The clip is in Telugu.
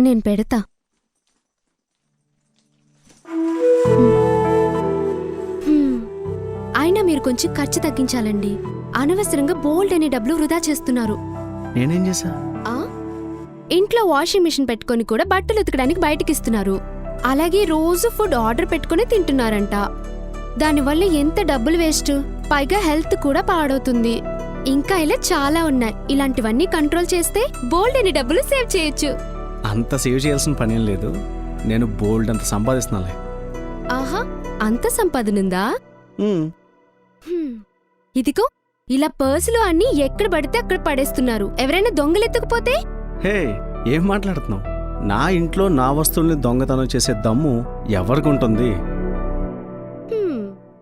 నేను పెడతా. అయినా మీరు కొంచెం ఖర్చు తగ్గించాలండి. అనవసరంగా బోల్డ్ అనే డబ్బులు వృధా చేస్తున్నారు. నేనేం చేశా? ఆ? ఇంట్లో వాషింగ్ మిషన్ పెట్టుకొని కూడా బట్టలు ఉతకడానికి బయటకి ఇస్తున్నారు అలాగే రోజు ఫుడ్ ఆర్డర్ పెట్టుకుని తింటున్నారంట. దానివల్ల ఎంత డబ్బులు వేస్ట్? పైగా హెల్త్ కూడా పాడవుతుంది. ఇంకా ఇలా చాలా ఉన్నాయి. ఇలాంటివన్నీ కంట్రోల్ చేస్తే బోల్డ్ అని డబ్బులు సేవ్ చేయొచ్చు. అంత సేవ్ చేయాల్సిన పనేం లేదు. నేను బోల్డ్ అంత సంపాదిస్తున్నాలే. ఆహా అంత సంపాదనుందా? హ్మ్. ఇదిగో ఇలా పర్సులు అన్ని ఎక్కడ పడితే అక్కడ పడేస్తున్నారు. ఎవరైనా దొంగలెత్తుకుపోతే? హే ఏం మాట్లాడుతున్నావు? నా ఇంట్లో నా వస్తువుల్ని దొంగతనం చేసే దమ్ము ఎవరికి ఉంటుంది